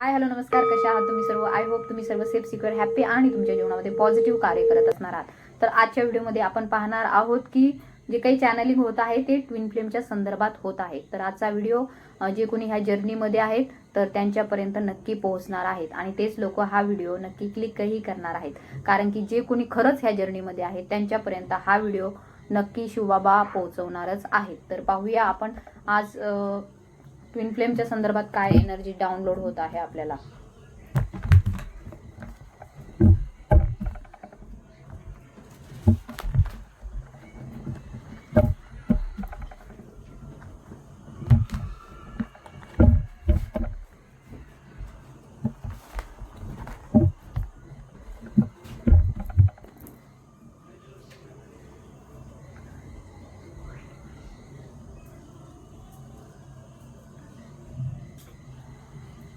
Hi hello नमस्कार. कशा आहात तुम्ही सर्व? आय होप तुम्ही सर्व सेफ सिक्युअर हॅपी आणि तुमच्या जीवनामध्ये पॉझिटिव्ह कार्य करत असणार आहात. तर आजच्या व्हिडिओमध्ये आपण पाहणार आहोत की जे काही चॅनलिंग होत आहे ते ट्विन फ्लेमच्या संदर्भात होत आहे. तर आजचा व्हिडिओ जे कोणी ह्या जर्नीमध्ये आहेत तर त्यांच्यापर्यंत नक्की पोहोचणार आहेत. आणि तेच लोक हा व्हिडिओ नक्की क्लिकही करणार आहेत. कारण की जे कोणी खरंच ह्या जर्नीमध्ये आहेत त्यांच्यापर्यंत हा व्हिडिओ नक्की शिवबाबा पोहोचवणारच आहेत. तर पाहूया आपण आज ट्विन फ्लेमच्या संदर्भात काय एनर्जी डाउनलोड होत आहे आपल्याला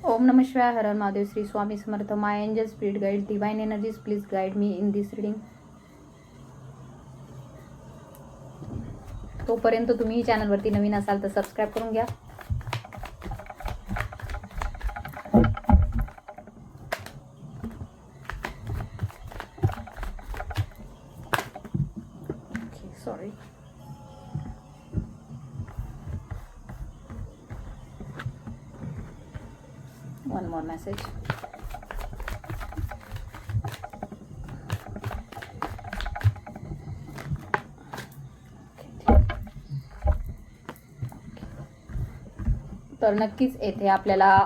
ओम नम शिवाय हरण Mahadev Shri Swami Samarth my angel spirit guide divine energies please guide me in this reading. तोपर्यंत तुम्ही चॅनलवरती नवीन असाल तर सबस्क्राईब करून घ्या. Message. तर नक्कीच येथे आपल्याला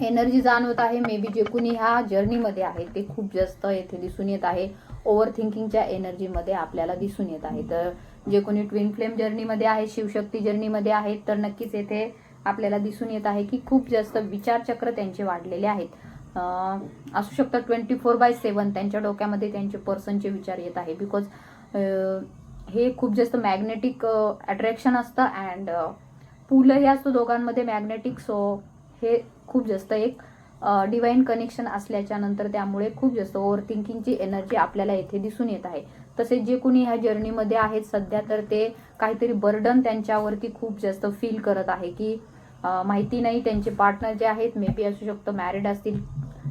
एनर्जी जाणवत आहे. मे बी जे कुणी ह्या जर्नीमध्ये आहे ते खूप जास्त येथे दिसून येत आहे. ओव्हर थिंकिंगच्या एनर्जीमध्ये आपल्याला दिसून येत आहे. तर जे कोणी ट्विन फ्लेम जर्नीमध्ये आहे शिवशक्ती जर्नीमध्ये आहेत तर नक्कीच येथे आपल्याला दिसून येत आहे की खूप जास्त विचारचक्र त्यांचे वाढलेले आहेत. असू शकतं ट्वेंटी फोर बाय सेवन त्यांच्या डोक्यामध्ये त्यांचे पर्सनचे विचार येत आहे. बिकॉज हे खूप जास्त मॅग्नेटिक अट्रॅक्शन असतं अँड पुलंही असतो दोघांमध्ये मॅग्नेटिक सो हे खूप जास्त एक डिवाईन कनेक्शन असल्याच्या नंतर त्यामुळे खूप जास्त ओव्हर थिंकिंगची एनर्जी आपल्याला येथे दिसून येत आहे. तसेच जे कोणी ह्या जर्नीमध्ये आहेत सध्या तर ते काहीतरी बर्डन त्यांच्यावरती खूप जास्त फील करत आहे की माहिती नाही त्यांचे पार्टनर जे आहेत मे बी असू शकतं मॅरिड असतील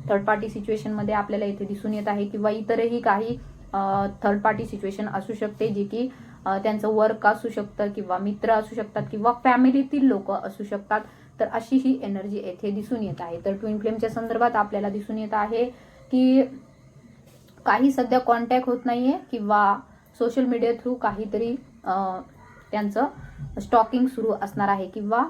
थर्ड पार्टी सिच्युएशनमध्ये आपल्याला इथे दिसून येत आहे किंवा इतरही काही थर्ड पार्टी सिच्युएशन असू शकते जे की त्यांचं वर्क असू शकतं किंवा मित्र असू शकतात किंवा फॅमिलीतील लोक असू शकतात. तर अशी ही एनर्जी येथे दिसून येत आहे. तर ट्विन फ्लेमच्या संदर्भात आपल्याला दिसून येत आहे की काही सध्या कॉन्टॅक्ट होत नाही आहे किंवा सोशल मीडिया थ्रू काहीतरी त्यांचं स्टॉकिंग सुरू असणार आहे किंवा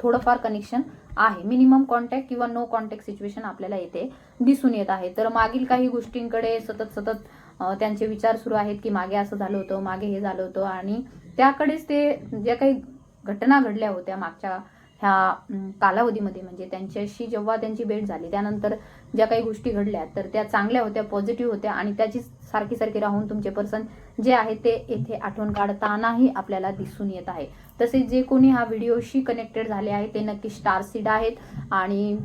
थोडंफार कनेक्शन आहे. मिनिमम कॉन्टॅक्ट किंवा नो कॉन्टॅक्ट सिच्युएशन आपल्याला येथे दिसून येत आहे. तर मागील काही गोष्टींकडे सतत सतत त्यांचे विचार सुरू आहेत की मागे असं झालं होतं मागे हे झालं होतं आणि त्याकडेच ते ज्या काही घटना घडल्या होत्या मागच्या ह्या कालावधीमध्ये म्हणजे त्यांच्याशी जेव्हा त्यांची भेट झाली त्यानंतर ज्या काही गोष्टी घडल्या तर त्या चांगल्या होत्या पॉझिटिव्ह होत्या आणि त्याची सारखी सारखी राहून तुमचे पर्सन जे आहे ते येथे आठवण काढतानाही आपल्याला दिसून येत आहे. तसेच जे कोणी हा व्हिडिओशी कनेक्टेड झाले आहे ते नक्की स्टार सीड आहेत आणि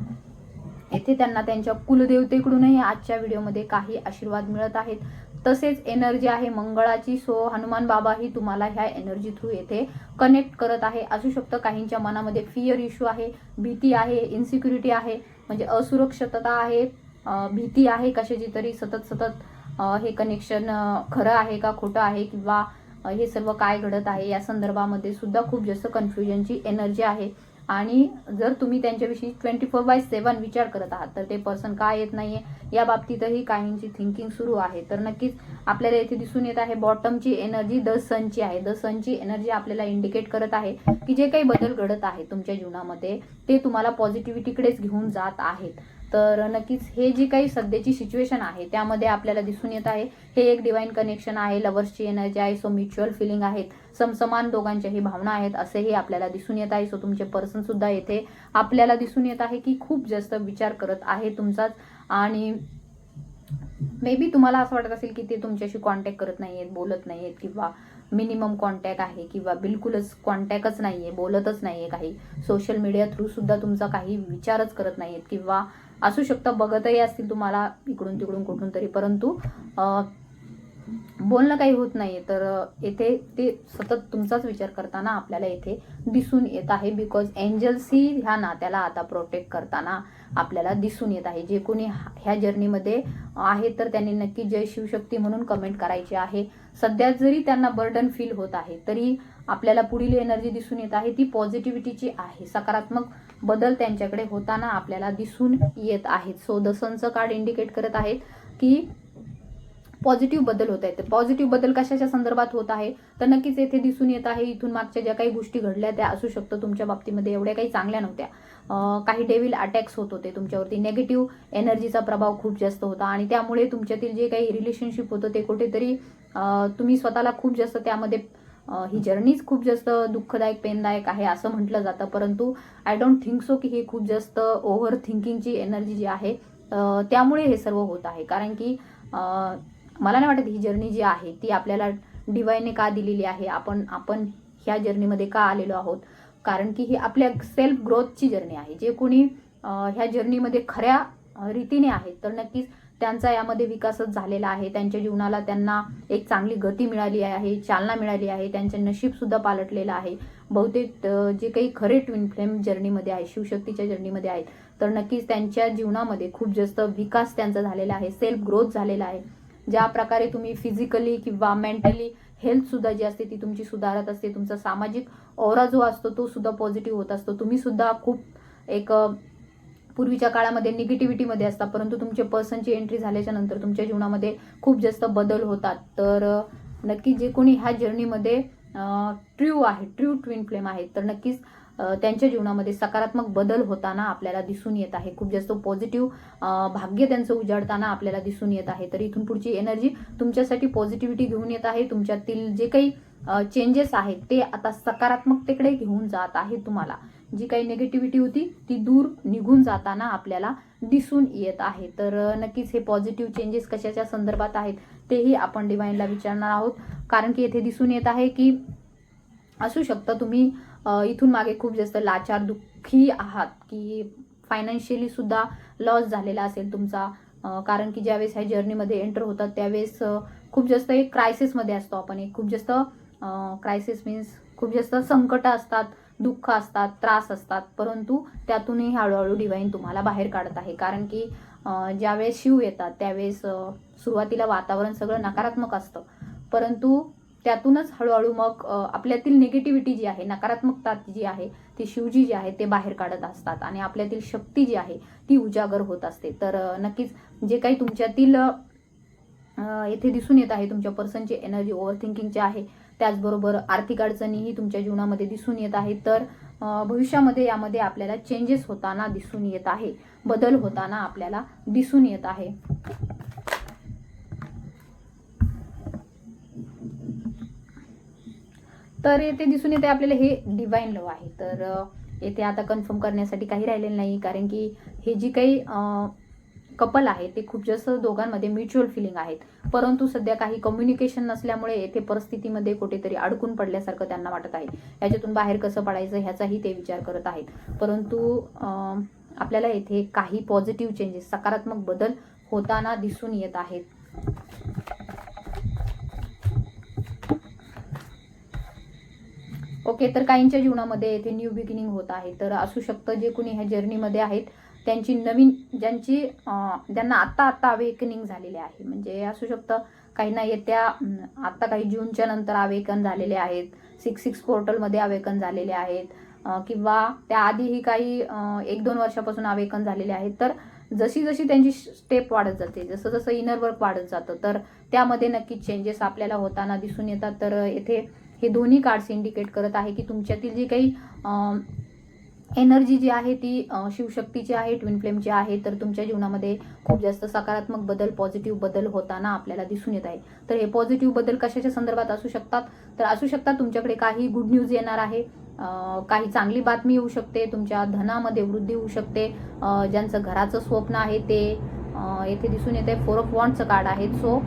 येथे त्यांना त्यांच्या कुलदेवतेकडूनही आजच्या व्हिडिओमध्ये काही आशीर्वाद मिळत आहेत. तसेच एनर्जी आहे मंगळाची. सो हनुमान बाबा ही तुम्हाला ह्या एनर्जी थ्रू येथे कनेक्ट करत आहे. असू शकतं काहींच्या मनामध्ये फिअर इश्यू आहे भीती आहे इन्सिक्युरिटी आहे. म्हणजे असुरक्षितता आहे भीती आहे कशाची तरी. सतत सतत हे कनेक्शन खरं आहे का खोटं आहे किंवा हे सर्व काय घडत आहे या संदर्भामध्ये सुद्धा खूप जास्त कन्फ्युजनची एनर्जी आहे. आणि जर तुम्ही त्यांच्याविषयी ट्वेंटी फोर बाय सेवन विचार करत आहात तर ते पर्सन का येत नाहीये या बाबतीतही काहींची थिंकिंग सुरू आहे. तर नक्कीच आपल्याला येथे दिसून येत आहे बॉटमची एनर्जी द सनची आहे. द सनची एनर्जी आपल्याला इंडिकेट करत आहे की जे काही बदल घडत आहे तुमच्या जीवनामध्ये ते तुम्हाला पॉझिटिव्हिटीकडेच घेऊन जात आहेत. तर नक्कीच हे जी काही सध्याची सिच्युएशन आहे त्यामध्ये आपल्याला दिसून येत आहे. हे एक डिवाइन कनेक्शन आहे लवर्सची एनर्जी आहे सो म्युच्युअल फिलिंग आहेत. समसमान दोघांच्याही भावना आहेत असेही आपल्याला दिसून येत आहे. सो तुमचे पर्सन सुद्धा येथे आपल्याला दिसून येत आहे की खूप जास्त विचार करत आहे तुमचाच. आणि मे बी तुम्हाला असं वाटत असेल की ते तुमच्याशी कॉन्टॅक्ट करत नाही आहेत बोलत नाही आहेत किंवा मिनिमम कॉन्टॅक्ट आहे किंवा बिलकुलच कॉन्टॅक्टच आहे बोलतच नाही आहे काही. सोशल मीडिया थ्रू सुद्धा तुमचा काही विचारच करत नाही आहेत किंवा असू शकतं बघतही असतील तुम्हाला इकडून तिकडून कुठून तरी. परंतु बोलणं काही होत नाही तर येथे ते सतत तुमचाच विचार करताना आपल्याला येथे दिसून येत आहे. बिकॉज एंजल्सही ह्या नात्याला आता प्रोटेक्ट करताना आपल्याला दिसून येत आहे. जे कोणी ह्या जर्नीमध्ये आहे तर त्यांनी नक्की जय शिवशक्ती म्हणून कमेंट करायची आहे. सध्या जरी त्यांना बर्डन फील होत आहे तरी आपल्याला पुढील एनर्जी दिसून येत आहे. ती पॉझिटिव्हिटीची आहे. सकारात्मक बदल त्यांच्याकडे होताना आपल्याला दिसून येत आहेत. सो द सनचं कार्ड इंडिकेट करत आहेत की पॉझिटिव्ह बदल होत आहेत. पॉझिटिव्ह बदल कशाच्या संदर्भात होत आहे? तर नक्कीच येथे दिसून येत आहे इथून मागच्या ज्या काही गोष्टी घडल्या त्या असू शकतं तुमच्या बाबतीमध्ये. एवढ्या काही चांगल्या नव्हत्या. काही डेविल अटॅक्स होत होते तुमच्यावरती. नेगेटिव्ह एनर्जीचा प्रभाव खूप जास्त होता आणि त्यामुळे तुमच्यातील जे काही रिलेशनशिप होतं ते कुठेतरी तुम्ही स्वतःला खूप जास्त त्यामध्ये ही जर्नीच खूप जास्त दुःखदायक पेनदायक आहे असं म्हटलं जातं. परंतु आय डोंट थिंक सो की ही खूप जास्त ओव्हर थिंकिंगची एनर्जी जी आहे त्यामुळे हे सर्व होत आहे. कारण की मला नाही वाटत ही जर्नी जी आहे ती आपल्याला डिवाईनने का दिलेली आहे? आपण आपण ह्या जर्नीमध्ये का आलेलो आहोत? कारण की ही आपल्या सेल्फ ग्रोथची जर्नी आहे. जे कोणी ह्या जर्नीमध्ये खऱ्या रीतीने आहेत तर नक्कीच त्यांचा यामध्ये विकासच झालेला आहे. त्यांच्या जीवनाला त्यांना एक चांगली गती मिळाली आहे चालना मिळाली आहे त्यांचे नशीबसुद्धा पालटलेलं आहे. बहुतेक जे काही खरे ट्विन फ्लेम जर्नीमध्ये आहे शिवशक्तीच्या जर्नीमध्ये आहेत तर नक्कीच त्यांच्या जीवनामध्ये खूप जास्त विकास त्यांचा झालेला आहे सेल्फ ग्रोथ झालेला आहे. ज्या प्रकारे तुम्ही फिजिकली किंवा मेंटली हेल्थ सुद्धा जी असते ती तुमची सुधारत असते तुमचा सामाजिक ओरा जो असतो तो सुद्धा पॉझिटिव्ह होत असतो. तुम्ही सुद्धा खूप एक पूर्वीच्या काळामध्ये निगेटिव्हिटीमध्ये असतात परंतु तुमचे पर्सनची एंट्री झाल्याच्यानंतर तुमच्या जीवनामध्ये खूप जास्त बदल होतात. तर नक्की जे कोणी ह्या जर्नीमध्ये ट्रू आहे ट्रू ट्विन फ्लेम आहे तर नक्कीच त्यांच्या जीवनामध्ये सकारात्मक बदल होताना आपल्याला दिसून येत आहे. खूप जास्त पॉझिटिव्ह भाग्य त्यांचं उजाडताना आपल्याला दिसून येत आहे. तर इथून पुढची एनर्जी तुमच्यासाठी पॉझिटिव्हिटी घेऊन येत आहे. तुमच्यातील जे काही चेंजेस आहेत ते आता सकारात्मकतेकडे घेऊन जात आहे तुम्हाला. जी काही निगेटिव्हिटी होती ती दूर निघून जाताना आपल्याला दिसून येत आहे. तर नक्कीच हे पॉझिटिव्ह चेंजेस कशाच्या संदर्भात आहेत तेही आपण डिवाईनला विचारणार आहोत. कारण की येथे दिसून येत आहे की असू शकतं तुम्ही इथून मागे खूप जास्त लाचार दुःखी आहात की फायनान्शियली सुद्धा लॉस झालेला असेल तुमचा. कारण की ज्यावेळेस ह्या जर्नीमध्ये एंटर होतात त्यावेळेस खूप जास्त एक क्रायसिसमध्ये असतो आपण. एक खूप जास्त क्रायसिस मीन्स खूप जास्त संकट असतात. दुःख असतात त्रास असतात परंतु त्यातूनही हळूहळू डिवाईन तुम्हाला बाहेर काढत आहे. कारण की ज्यावेळेस शिव येतात त्यावेळेस सुरुवातीला वातावरण सगळं नकारात्मक असतं. परंतु त्यातूनच हळूहळू मग आपल्यातील निगेटिव्हिटी जी आहे नकारात्मकता जी आहे ती शिवजी जी आहे ते बाहेर काढत असतात. आणि आपल्यातील शक्ती जी आहे ती उजागर होत असते. तर नक्कीच जे काही तुमच्यातील येथे दिसून येत आहे. तुमच्या पर्सनची एनर्जी ओव्हर थिंकिंगची आहे त्याचबरोबर आर्थिक अडचणीही तुमच्या जीवनामध्ये दिसून येत आहे. तर भविष्यामध्ये यामध्ये आपल्याला चेंजेस होताना दिसून येत आहे. बदल होताना आपल्याला दिसून येत आहे. तर येथे दिसून येते आपल्याला हे डिवाईन लव आहे. तर येथे आता कन्फर्म करण्यासाठी काही राहिलेलं नाही कारण की हे जी काही कपल आहे ते खूप जास्त दोघांमध्ये म्युच्युअल फिलिंग आहेत. परंतु सध्या काही कम्युनिकेशन नसल्यामुळे येथे परिस्थितीमध्ये कुठेतरी अडकून पडल्यासारखं त्यांना वाटत आहे. याच्यातून बाहेर कसं पडायचं ह्याचाही ते विचार करत आहेत. परंतु आपल्याला येथे काही पॉझिटिव्ह चेंजेस सकारात्मक बदल होताना दिसून येत आहेत. ओके तर काहींच्या जीवनामध्ये येथे न्यू बिगिनिंग होत आहे. तर असू शकतं जे कुणी ह्या जर्नीमध्ये आहेत त्यांची नवीन ज्यांची ज्यांना आत्ता आत्ता अवेकनिंग झालेले आहे. म्हणजे असू शकतं काही ना येत्या आत्ता काही जूनच्या नंतर अवेकन झालेले आहेत. सिक्स सिक्स पोर्टलमध्ये अवेकन झालेले आहेत. किंवा त्याआधीही काही एक दोन वर्षापासून अवेकन झालेले आहेत. तर जशी जशी त्यांची स्टेप वाढत जाते जसं जसं इनर वर्क वाढत जातं तर त्यामध्ये नक्कीच चेंजेस आपल्याला होताना दिसून येतात. तर येथे हे दोन्ही कार्ड्स इंडिकेट करत आहे की तुमच्यातील जी काही एनर्जी जी आहे ती शिवशक्तीची आहे ट्विन फ्लेमची आहे तर तुमच्या जीवनामध्ये खूप जास्त सकारात्मक बदल पॉझिटिव्ह बदल होताना आपल्याला दिसून येत आहे. तर हे पॉझिटिव्ह बदल कशाच्या संदर्भात असू शकतात? तर असू शकतात तुमच्याकडे काही गुड न्यूज येणार आहे. काही चांगली बातमी येऊ शकते तुमच्या धनामध्ये वृद्धी होऊ शकते. ज्यांचं घराचं स्वप्न आहे ते येथे दिसून येते फोर ऑफ वॉन्टचं कार्ड आहे. सो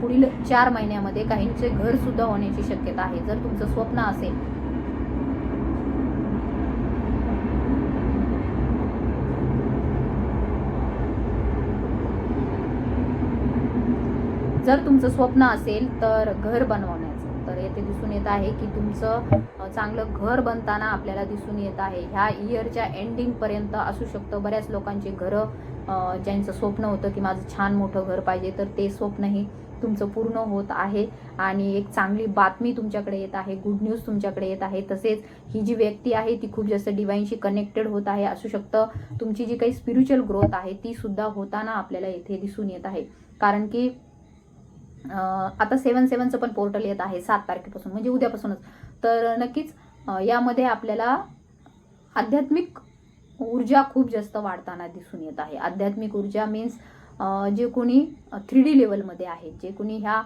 पुढील चार महिन्यामध्ये काहींचे घरसुद्धा होण्याची शक्यता आहे. जर तुमचं स्वप्न असेल जर तुमचं स्वप्न असेल तर घर बनवण्याचं. तर येथे दिसून येत आहे की तुमचं चांगलं घर बनताना आपल्याला दिसून येत आहे. ह्या इयरच्या एंडिंगपर्यंत असू शकतं. बऱ्याच लोकांचे घरं ज्यांचं स्वप्न होतं की माझं छान मोठं घर पाहिजे तर ते स्वप्नही तुमचं पूर्ण होत आहे. आणि एक चांगली बातमी तुमच्याकडे येत आहे. गुड न्यूज तुमच्याकडे येत आहे. तसेच ही जी व्यक्ती आहे ती खूप जास्त डिवाईनशी कनेक्टेड होत आहे. असू शकतं तुमची जी काही स्पिरिच्युअल ग्रोथ आहे ती सुद्धा होताना आपल्याला येथे दिसून येत आहे. कारण की आता सेवन सेवनचं पण पोर्टल येत आहे सात तारखेपासून म्हणजे उद्यापासूनच. तर नक्कीच यामध्ये आपल्याला आध्यात्मिक ऊर्जा खूप जास्त वाढताना दिसून येत आहे. आध्यात्मिक ऊर्जा मीन्स जे कोणी थ्री डी लेवलमध्ये आहेत जे कोणी ह्या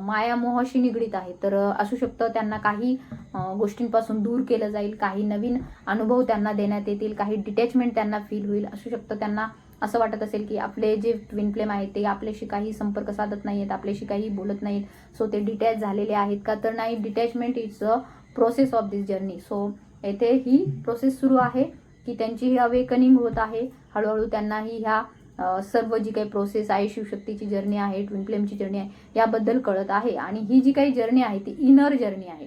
मायामोहाशी निगडीत आहे तर असू शकतं त्यांना काही गोष्टींपासून दूर केलं जाईल काही नवीन अनुभव त्यांना देण्यात येतील काही डिटॅचमेंट त्यांना फील होईल असू शकतं त्यांना असं वाटत असेल की आपले जे ट्विन फ्लेम आहेत ते आपल्याशी काही संपर्क साधत नाहीत आपल्याशी काही बोलत नाहीत सो ते डिटॅच झालेले आहेत का? तर नाही detachment is a process of this journey so येथे ही प्रोसेस सुरू आहे की त्यांची ही अवेकनिंग होत आहे. हळूहळू त्यांनाही ह्या सर्व जी काही प्रोसेस आहे शिवशक्तीची जर्नी आहे ट्विन फ्लेमची जर्नी आहे याबद्दल कळत आहे. आणि ही जी काही जर्नी आहे ती इनर जर्नी आहे.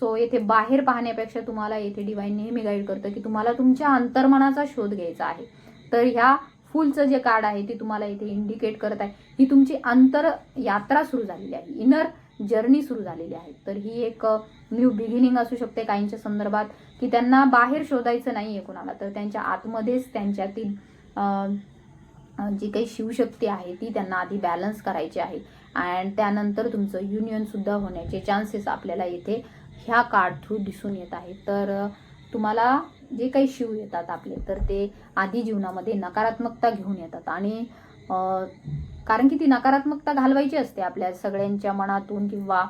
सो येथे बाहेर पाहण्यापेक्षा तुम्हाला येथे डिवाईन नेहमी गाईड करतं की तुम्हाला तुमच्या अंतर्मनाचा शोध घ्यायचा आहे. तर ह्या फुलचं जे कार्ड आहे ते तुम्हाला इथे इंडिकेट करत आहे. ही तुमची अंतर यात्रा सुरू झालेली आहे. इनर जर्नी सुरू झालेली आहे. तर ही एक न्यू बिगिनिंग असू शकते काहींच्या संदर्भात की त्यांना बाहेर शोधायचं नाही आहे कुणाला. तर त्यांच्या आतमध्येच त्यांच्यातील जी काही शिवशक्ती आहे ती त्यांना आधी बॅलन्स करायची आहे. अँड त्यानंतर तुमचं युनियनसुद्धा होण्याचे चान्सेस आपल्याला इथे ह्या कार्ड थ्रू दिसून येत आहे तर तुम्हाला जे काही शिव येतात आपले तर ते आधी जीवनामध्ये नकारात्मकता घेऊन येतात. आणि कारण की ती नकारात्मकता घालवायची असते आपल्या सगळ्यांच्या मनातून किंवा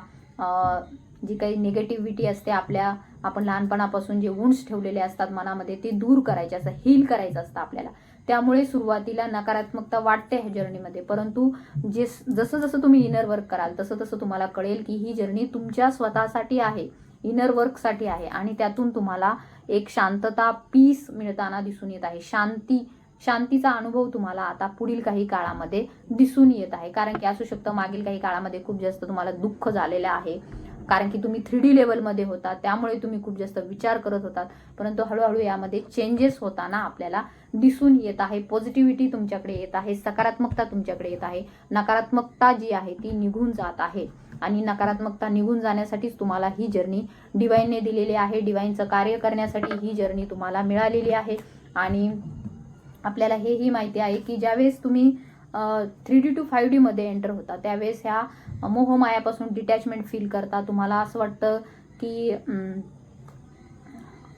जी काही निगेटिव्हिटी असते आपल्या आपण लहानपणापासून जे वुंड्स ठेवलेले असतात मनामध्ये ते दूर करायचे असतं हील करायचं असतं आपल्याला. त्यामुळे सुरुवातीला नकारात्मकता वाटते ह्या जर्नीमध्ये परंतु जे जसं जसं तुम्ही इनर वर्क कराल तसं तसं तुम्हाला कळेल की ही जर्नी तुमच्या स्वतःसाठी आहे इनर वर्कसाठी आहे. आणि त्यातून तुम्हाला एक शांतता पीस मिळताना दिसून येत आहे. शांती शांतीचा अनुभव तुम्हाला आता पुढील काही काळामध्ये दिसून येत आहे. कारण की असू शकतं मागील काही काळामध्ये खूप जास्त तुम्हाला दुःख झालेलं आहे. कारण की तुम्ही थ्री डी लेवलमध्ये होता त्यामुळे तुम्ही खूप जास्त विचार करत होतात. परंतु हळूहळू यामध्ये चेंजेस होताना आपल्याला दिसून येत आहे. पॉझिटिव्हिटी तुमच्याकडे येत आहे. सकारात्मकता तुमच्याकडे येत आहे. नकारात्मकता जी आहे ती निघून जात आहे. आणि नकारात्मकता निघून जाण्यासाठीच तुम्हाला ही जर्नी डिवाईनने दिलेली आहे. डिवाईनचं कार्य करण्यासाठी ही जर्नी तुम्हाला मिळालेली आहे. आणि आपल्याला हेही माहिती आहे की ज्यावेळेस तुम्ही थ्री डी टू फाईव्ह डीमध्ये एंटर होता त्यावेळेस ह्या मोहमायापासून डिटॅचमेंट फील करता. तुम्हाला असं वाटतं की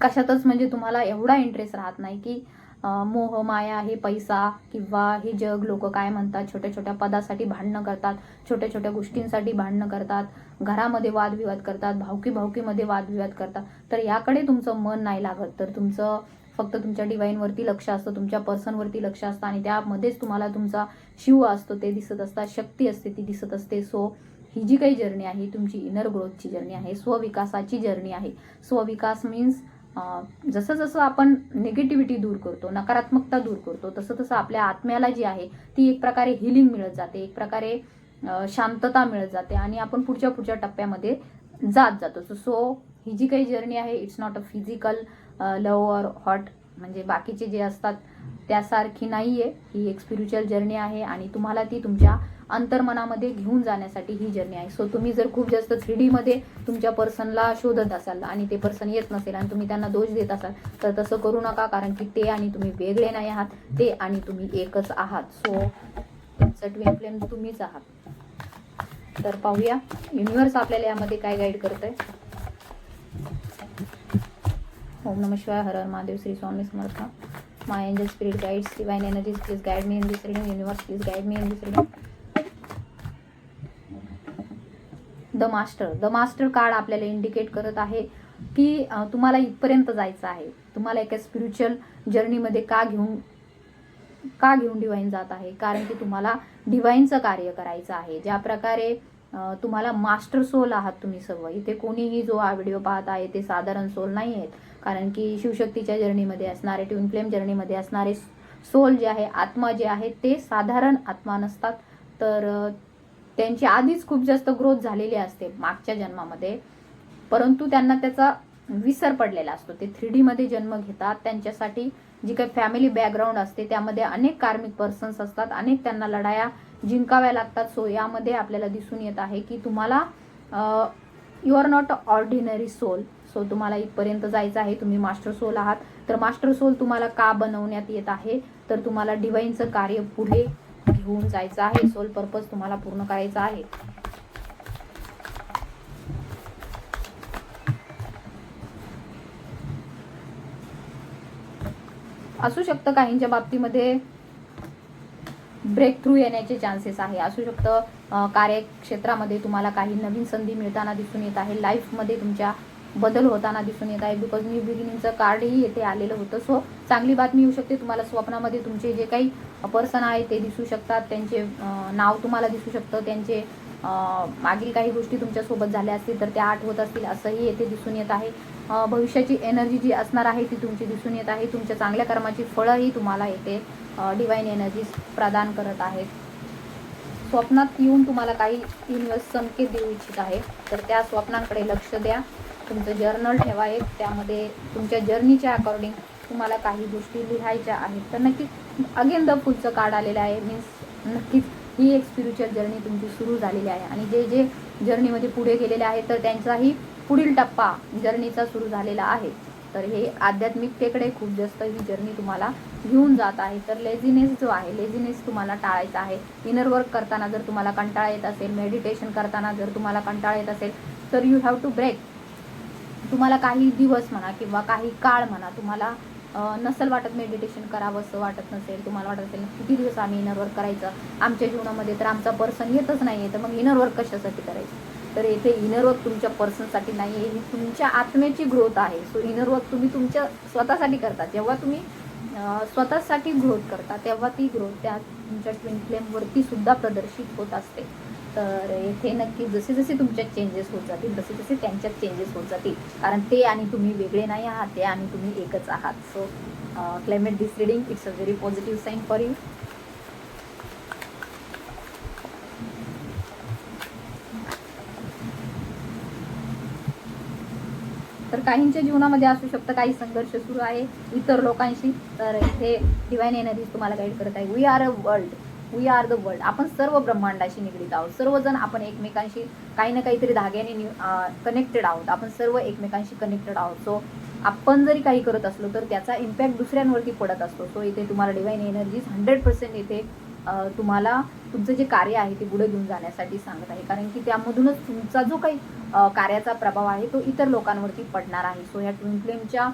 कशातच म्हणजे तुम्हाला एवढा इंटरेस्ट राहत नाही की मोह माया हे पैसा किंवा हे जग लोक काय म्हणतात? छोट्या छोट्या पदासाठी भांडणं करतात छोट्या छोट्या गोष्टींसाठी भांडणं करतात घरामध्ये वादविवाद करतात भावकी भावकीमध्ये वादविवाद करतात. तर याकडे तुमचं मन नाही लागत. तर तुमचं फक्त तुमच्या डिवाईनवरती लक्ष असतं तुमच्या पर्सनवरती लक्ष असतं आणि त्यामध्येच तुम्हाला तुमचा शिव असतो ते दिसत असतात शक्ती असते ती दिसत असते. सो ही जी काही जर्नी आहे तुमची इनर ग्रोथची जर्नी आहे स्वविकासाची जर्नी आहे. स्वविकास मीन्स जसं जसं आपण निगेटिव्हिटी दूर करतो नकारात्मकता दूर करतो तसं तसं आपल्या आत्म्याला जी आहे ती एक प्रकारे हिलिंग मिळत जाते एक प्रकारे शांतता मिळत जाते आणि आपण पुढच्या पुढच्या टप्प्यामध्ये जात जातो. सो ही जी काही जर्नी आहे it's not a physical love or hot म्हणजे बाकीचे जे असतात त्यासारखी नाही आहे ही एक स्पिरिच्युअल जर्नी आहे आणि तुम्हाला ती तुमच्या अंतर्मनामध्ये घेऊन जाण्यासाठी ही जर्नी आहे. सो तुम्ही जर खूप जास्त थ्री डीमध्ये तुमच्या पर्सनला शोधत असाल आणि ते पर्सन येत नसेल आणि तुम्ही त्यांना दोष देत असाल तर तसं करू नका कारण की ते आणि तुम्ही वेगळे नाही आहात. ते आणि तुम्ही एकच आहात. सो तुमचं ट्विन फ्लेम तुम्हीच आहात. तर पाहूया. युनिव्हर्स आपल्याला यामध्ये काय गाईड करत आहे ओम नम शिवाय. हर हर Mahadev. Shri Swami Samarth. My angel spirit guides divine energies please guide me in this reading universe please guide me in this reading the master. The master card आपल्याला इंडिकेट करत आहे की तुम्हाला इथपर्यंत जायचं आहे. तुम्हाला एका स्पिरिच्युअल जर्नीमध्ये का घेऊन का घेऊन डिवाईन जात आहे? कारण की तुम्हाला डिवाईनचं कार्य करायचं आहे. ज्या प्रकारे तुम्हाला मास्टर सोल आहात तुम्ही सर्व. इथे कोणीही जो हा व्हिडिओ पाहत आहे ते साधारण सोल नाही आहेत. कारण की शिवशक्तीच्या जर्नीमध्ये असणारे ट्विन फ्लेम जर्नीमध्ये असणारे सोल जे आहे आत्मा जे आहे ते साधारण आत्मा नसतात. तर त्यांची आधीच खूप जास्त ग्रोथ झालेली असते मागच्या जन्मामध्ये. परंतु त्यांना त्याचा विसर पडलेला असतो. ते थ्री डी मध्ये जन्म घेतात. त्यांच्यासाठी जी काही फॅमिली बॅकग्राऊंड असते त्यामध्ये अनेक कार्मिक पर्सन्स असतात. अनेक त्यांना लढाया जिंकाव्या लागतात. सो यामध्ये आपल्याला दिसून येत आहे की तुम्हाला you are not ordinary soul so तुम्हाला इथपर्यंत जायचं आहे. तुम्ही मास्टर सोल आहात. तर मास्टर सोल तुम्हाला का बनवण्यात येत आहे? तर तुम्हाला डिवाईनचं कार्य पुढे घेऊन जायचं आहे. सोल पर्पज तुम्हाला पूर्ण करायचा आहे. असू शकतं काहींच्या बाबतीमध्ये ब्रेक थ्रू येण्याचे चान्सेस आहे. असू शकतं कार्यक्षेत्रामध्ये तुम्हाला काही नवीन संधी मिळताना दिसून येत आहे. लाईफमध्ये तुमच्या बदल होताना दिसून येत आहे. बिकॉज न्यू बिगिनिंगचं कार्डही येथे आलेलं होतं. सो चांगली बातमी येऊ शकते. तुम्हाला स्वप्नामध्ये तुमचे जे काही पर्सन आहे ते दिसू शकतात. त्यांचे नाव तुम्हाला दिसू शकतं. त्यांचे मागील काही गोष्टी तुमच्यासोबत झाल्या असतील तर त्या आठवत असतील असंही येथे दिसून येत आहे. भविष्याची एनर्जी जी असणार आहे ती तुमची दिसून येत आहे. तुमच्या चांगल्या कर्माची फळंही तुम्हाला येथे डिवाईन एनर्जी प्रदान करत आहेत. स्वप्नात येऊन तुम्हाला काही युनिवर्स संकेत देऊ इच्छित आहे. तर त्या स्वप्नांकडे लक्ष द्या. तुमचं जर्नल ठेवा एक. त्यामध्ये तुमच्या जर्नीच्या अकॉर्डिंग तुम्हाला काही गोष्टी लिहायच्या आहेत. तर नक्कीच अगेन द फुलचं कार्ड आलेलं आहे. मीन्स नक्कीच ही एक स्पिरिच्युअल जर्नी तुमची सुरू झालेली आहे. आणि जे जे जर्नीमध्ये पुढे गेलेले आहेत तर त्यांचाही पुढील टप्पा जर्नीचा सुरू झालेला आहे. तर हे आध्यात्मिकतेकडे खूप जास्त ही जर्नी तुम्हाला घेऊन जात आहे. तर लेझिनेस जो आहे लेझिनेस तुम्हाला टाळायचा आहे. इनर वर्क करताना जर तुम्हाला कंटाळा येत असेल मेडिटेशन करताना जर तुम्हाला कंटाळा येत असेल तर यू हॅव टू ब्रेक तुम्हाला काही दिवस म्हणा किंवा काही काळ म्हणा तुम्हाला नसेल वाटत मेडिटेशन करावं असं वाटत नसेल तुम्हाला वाटत असेल किती दिवस आम्ही इनर वर्क करायचं? आमच्या जीवनामध्ये तर आमचा पर्सन येतच नाही आहे तर मग इनर वर्क कशासाठी करायचं? तर येथे इनर वर्क तुमच्या पर्सनसाठी नाही आहे ही तुमच्या आत्म्याची ग्रोथ आहे. सो इनर वर्क तुम्ही तुमच्या स्वतःसाठी करता. जेव्हा तुम्ही स्वतःसाठी ग्रोथ करता तेव्हा ती ग्रोथ त्या तुमच्या ट्विन फ्लेमवरती सुद्धा प्रदर्शित होत असते. तर येथे नक्की जसे जसे तुमच्यात चेंजेस होत जातील तसे तसे त्यांच्यात चेंजेस होत जातील. कारण ते आणि तुम्ही वेगळे नाही आहात ते आणि तुम्ही एकच आहात. So climate this reading it's a very positive sign for you तर काहींच्या जीवनामध्ये असू शकतं काही संघर्ष सुरू आहे इतर लोकांशी. तर इथे डिवाईन एनर्जीज तुम्हाला गाईड करत आहे. We are a world we are the world आपण सर्व ब्रह्मांडाशी निगडीत आहोत. सर्वजण आपण एकमेकांशी काही ना काहीतरी धाग्याने कनेक्टेड आहोत. आपण सर्व एकमेकांशी कनेक्टेड आहोत. सो आपण जरी काही करत असलो तर त्याचा इम्पॅक्ट दुसऱ्यांवरती पडत असतो. सो इथे तुम्हाला डिवाईन एनर्जीज हंड्रेड पर्सेंट इथे तुम्हाला तुमचं जे कार्य आहे ते पुढे घेऊन जाण्यासाठी सांगत आहे. कारण की त्यामधूनच तुमचा जो काही कार्याचा प्रभाव आहे तो इतर लोकांवरती पडणार आहे. सो ह्या ट्विन फ्लेमच्या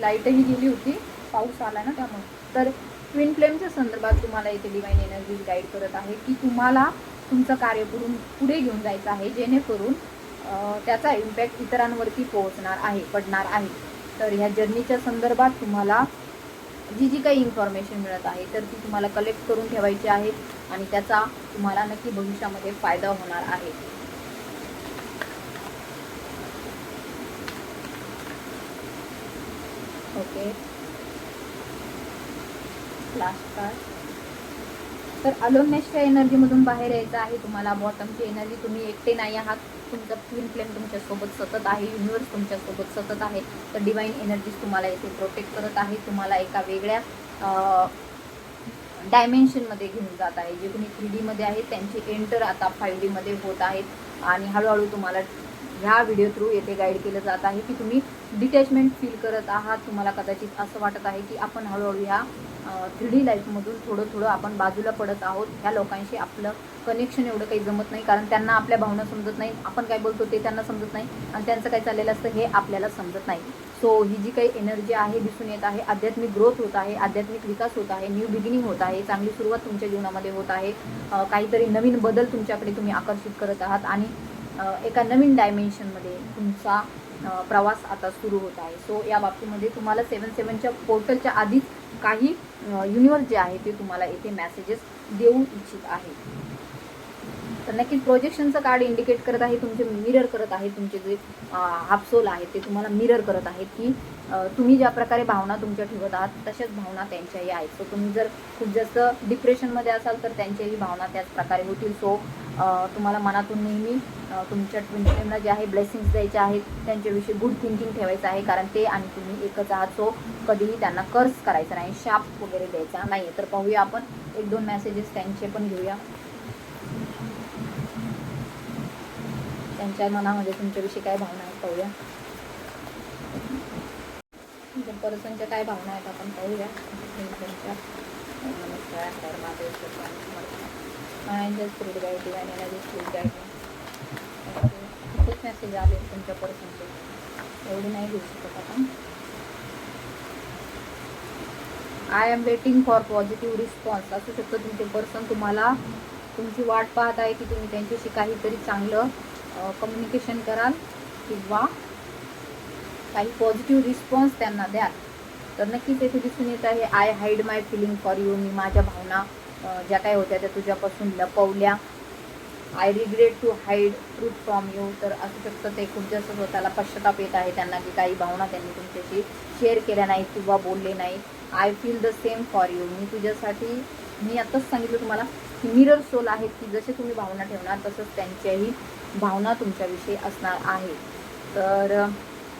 लाईटही गेली होती. पाऊस आला ना त्यामुळे. तर ट्विन फ्लेमच्या संदर्भात तुम्हाला इथे डिवाईन एनर्जीज गाईड करत आहे की तुम्हाला तुमचं कार्य करून पुढे घेऊन जायचं आहे जेणेकरून त्याचा इम्पॅक्ट इतरांवरती पोहोचणार आहे पडणार आहे. तर ह्या जर्नीच्या संदर्भात तुम्हाला जी जी काही इन्फॉर्मेशन मिळत आहे तर ती तुम्हाला कलेक्ट करून ठेवायची आहे आणि त्याचा तुम्हाला नक्की भविष्यामध्ये फायदा होणार आहे. ओके फ्लॅश कार्ड तर अलोननेसच्या एनर्जीमधून बाहेर यायचं आहे तुम्हाला. बॉटमची एनर्जी तुम्ही एकटे नाही आहात. तुमचा ट्विन फ्लेम तुमच्यासोबत सतत आहे. युनिवर्स तुमच्यासोबत सतत आहे. तर डिवाईन एनर्जीज तुम्हाला इथे प्रोटेक्ट करत आहे. तुम्हाला एका वेगळ्या डायमेन्शनमध्ये घेऊन जात आहे. जे कोणी थ्री डीमध्ये आहेत त्यांचे एंटर आता फाय डीमध्ये होत आहेत आणि हळूहळू तुम्हाला ह्या व्हिडिओ थ्रू येथे गाईड केलं जात आहे की तुम्ही डिटॅचमेंट फील करत आहात. तुम्हाला कदाचित असं वाटत आहे की आपण हळूहळू ह्या थ्री डी लाईफमधून थोडं थोडं आपण बाजूला पडत आहोत. ह्या लोकांशी आपलं कनेक्शन एवढं काही जमत नाही. कारण त्यांना आपल्या भावना समजत नाही. आपण काय बोलतो ते त्यांना समजत नाही. आणि त्यांचं काय चाललेलं असतं हे आपल्याला समजत नाही. सो ही जी काही एनर्जी आहे दिसून येत आहे आध्यात्मिक ग्रोथ होत आहे आध्यात्मिक विकास होत आहे न्यू बिगिनिंग होत आहे चांगली सुरुवात तुमच्या जीवनामध्ये होत आहे. काहीतरी नवीन बदल तुमच्याकडे तुम्ही आकर्षित करत आहात. आणि एका नवीन डायमेन्शनमध्ये तुमचा प्रवास आता सुरू होत आहे. सो या बाबतीमध्ये तुम्हाला सेवन सेवनच्या पोर्टलच्या आधीच काही युनिवर्स जे आहे ते तुम्हाला येथे मॅसेजेस देऊ इच्छित आहे. तर नक्कीच प्रोजेक्शनचं कार्ड इंडिकेट करत आहे तुमचे मिरर करत आहे तुमचे जे हाफसोल आहे ते तुम्हाला मिरर करत आहेत की तुम्ही ज्या प्रकारे भावना तुमच्या ठेवत आहात तशाच भावना त्यांच्याही आहेत. सो तुम्ही जर खूप जास्त डिप्रेशनमध्ये असाल तर त्यांच्याही भावना त्याच प्रकारे होतील. सो तुम्हाला मनातून नेहमी तुमच्या ट्विन जे आहे ब्लेसिंग्स द्यायचे आहेत त्यांच्याविषयी गुड थिंकिंग ठेवायचं आहे कारण ते आणि तुम्ही एकच आहात. सो कधीही त्यांना कर्स करायचा नाही शाप वगैरे द्यायचा नाही तर पाहूया आपण एक दोन मेसेजेस त्यांचे पण घेऊया. त्यांच्या मनामध्ये तुमच्याविषयी काय भावना आहेत पाहूया. पर्सनच्या काय भावना आहेत आपण पाहूया. त्यांच्या नमस्कार हर spirit guide energy spirit guide खूपच मेसेज आले तुमच्या पर्सनचे. एवढी नाही घेऊ शकत आपण. I am waiting for positive response असू शकतं तुमचे पर्सन तुम्हाला तुमची वाट पाहत आहे की तुम्ही त्यांच्याशी काहीतरी चांगलं कम्युनिकेशन कराल किंवा काही पॉझिटिव्ह रिस्पॉन्स त्यांना द्याल. तर नक्कीच येथे दिसून येत आहे I hide my feeling for you मी माझ्या भावना ज्या काही होत्या त्या तुझ्यापासून लपवल्या. I regret to hide truth from you तर असू शकतं ते खूप जास्त स्वतःला पश्चाताप येत आहे त्यांना की काही भावना त्यांनी तुमच्याशी शेअर केल्या नाहीत किंवा बोलले नाही I feel the same for you मी तुझ्यासाठी मी आत्ताच सांगितलं तुम्हाला मिरर सोल आहेत की जसे तुम्ही भावना ठेवणार तसंच त्यांच्याही भावना तुमच्याविषयी असणार आहे. तर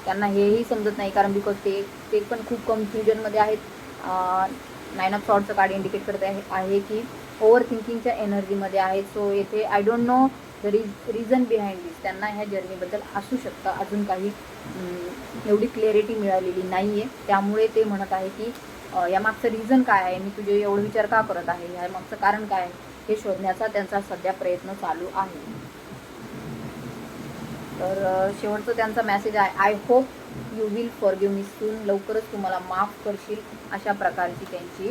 त्यांना हेही समजत नाही कारण बिकॉज ते ते पण खूप कन्फ्युजनमध्ये आहेत. नाईन ऑफ शॉर्टचं कार्ड इंडिकेट करत आहे आहे की ओव्हर थिंकिंगच्या एनर्जीमध्ये आहेत. सो येथे I don't know the ridge reason behind this त्यांना ह्या जर्नीबद्दल असू शकतं. अजून काही एवढी क्लिअरिटी मिळालेली नाही आहे त्यामुळे ते म्हणत आहे की यामागचं रिझन काय आहे? मी तुझे एवढं विचार का करत आहे? यामागचं कारण काय आहे? हे शोधण्याचा त्यांचा सध्या प्रयत्न चालू आहे. तर शेवटचं त्यांचा मेसेज आहे I hope you will forgive me soon लवकरच तुम्हाला माफ करशील. अशा प्रकारची त्यांची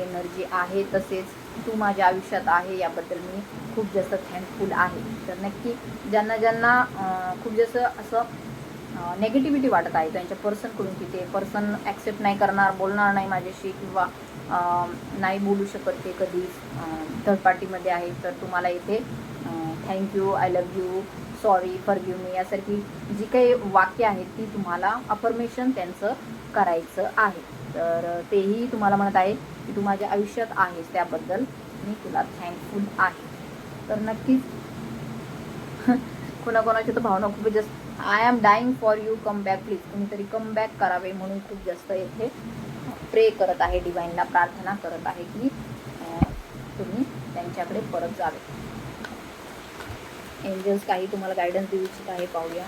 एनर्जी आहे. तसेच तू माझ्या आयुष्यात आहे याबद्दल मी खूप जास्त थँकफुल आहे. तर नक्की ज्यांना ज्यांना खूप जास्त असं नेगेटिव्हिटी वाटत आहे त्यांच्या पर्सनकडून की ते पर्सन ॲक्सेप्ट नाही करणार बोलणार नाही माझ्याशी किंवा नाही बोलू शकत ते कधीच थर्ड पार्टीमध्ये आहे तर तुम्हाला इथे thank you I love you sorry forgive me यासारखी जी काही वाक्य आहेत ती तुम्हाला अफर्मेशन त्यांचं करायचं आहे. तर तेही तुम्हाला म्हणत आहे की तू माझ्या आयुष्यात आहेस त्याबद्दल. मी तुला थँकफुल आहे. तर नक्कीच कोणाकोणाच्या तर भावना खूप जास्त I am dying for you come back please कुणीतरी कम बॅक करावे म्हणून खूप जास्त येथे प्रे करत आहे डिवाईनला प्रार्थना करत आहे की तुम्ही त्यांच्याकडे परत जावे. एंजल्स काही तुम्हाला गायडन्स देऊ इच्छित आहे पाहूया.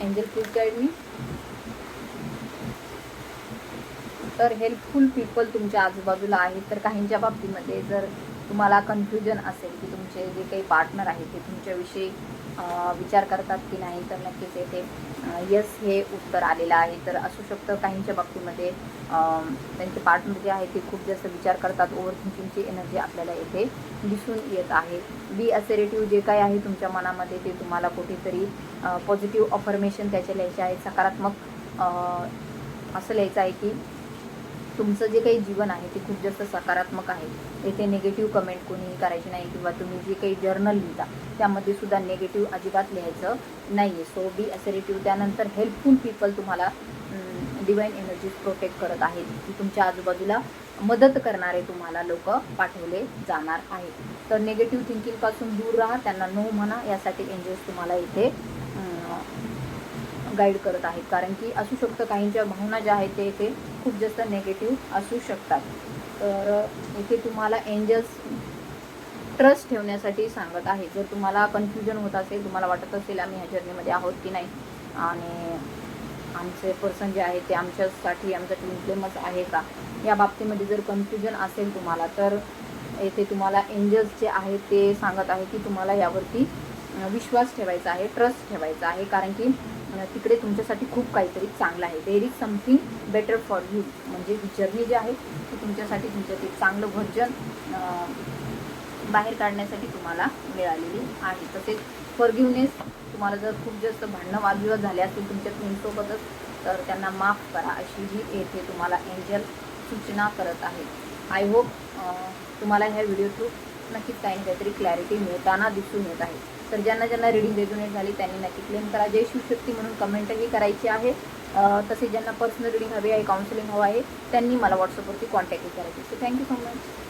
एंजल प्लीज गाईड मी तर हेल्पफुल पीपल तुमच्या आजूबाजूला आहेत तर काहींच्या बाबतीमध्ये जर तुम्हाला कन्फ्युजन असेल की तुमचे जे काही पार्टनर आहेत ते तुमच्याविषयी विचार करतात की नाही तर नक्कीच येथे यस हे उत्तर आलेलं आहे. तर असू शकतं काहींच्या बाबतीमध्ये त्यांचे पार्टनर जे आहे ते खूप जास्त विचार करतात. ओव्हर थिंकिंगची एनर्जी आपल्याला येथे दिसून येत आहे. बी असेरेटिव्ह जे काही आहे तुमच्या मनामध्ये ते तुम्हाला कुठेतरी पॉझिटिव्ह अफर्मेशन त्याचे लिहायचे आहे. सकारात्मक असं लिहायचं आहे की तुमचं जे काही जीवन आहे ते खूप जास्त सकारात्मक आहे. येथे निगेटिव्ह कमेंट कोणीही करायची नाही किंवा तुम्ही जे काही जर्नल लिहिता त्यामध्ये सुद्धा निगेटिव्ह अजिबात लिहायचं नाही आहे सो बी असेरेटिव्ह त्यानंतर हेल्पफुल पीपल तुम्हाला डिवाईन एनर्जीज प्रोटेक्ट करत आहेत. की तुमच्या आजूबाजूला मदत करणारे तुम्हाला लोक पाठवले जाणार आहेत. तर निगेटिव्ह थिंकिंगपासून दूर राहा. त्यांना नो म्हणा. यासाठी एंजल्स तुम्हाला इथे गाईड करत आहेत. कारण की असू शकतं काहींच्या भावना ज्या आहेत ते इथे खूप जास्त नेगेटिव्ह असू शकतात. तर इथे तुम्हाला एंजल्स ट्रस्ट ठेवण्यासाठी सांगत आहे. जर तुम्हाला कन्फ्युजन होत असेल तुम्हाला वाटत असेल आम्ही ह्या जर्नीमध्ये आहोत की नाही आणि आमचे पर्सन जे आहे ते आमच्यासाठी आमचा ट्विन फ्लेमच आहे का? या बाबतीमध्ये जर कन्फ्युजन असेल तुम्हाला तर येथे तुम्हाला एंजल्स जे आहेत ते सांगत आहे की तुम्हाला यावरती विश्वास ठेवायचा आहे ट्रस्ट ठेवायचा आहे. कारण की तिकडे तुमच्यासाठी खूप काहीतरी चांगलं आहे. There is something better for you म्हणजे जर्नी जी आहे ती तुमच्यासाठी तुमच्या ते चांगलं व्हर्जन बाहेर काढण्यासाठी तुम्हाला मिळालेली आहे. तसेच फॉरगिवनेस तुम्हाला जर खूप जास्त भांडणं वादविवाद झाले असतील तुमच्या फ्रेंडसोबतच तर त्यांना माफ करा अशी ही येथे तुम्हाला एंजल सूचना करत आहे. आय होप तुम्हाला ह्या व्हिडिओ थ्रू नक्कीच काही ना काहीतरी क्लॅरिटी मिळताना दिसून येत आहे. तर ज्यांना ज्यांना रिडिंग रेझोनेट झाली त्यांनी नक्की क्लेम करा. जय शिवशक्ती म्हणून कमेंटही करायची आहे. तसे तसेच ज्यांना पर्सनल रिडिंग हवी आहे काउन्सिलिंग हवं आहे त्यांनी मला व्हॉट्सअपवरती कॉन्टॅक्टही करायची. So thank you so much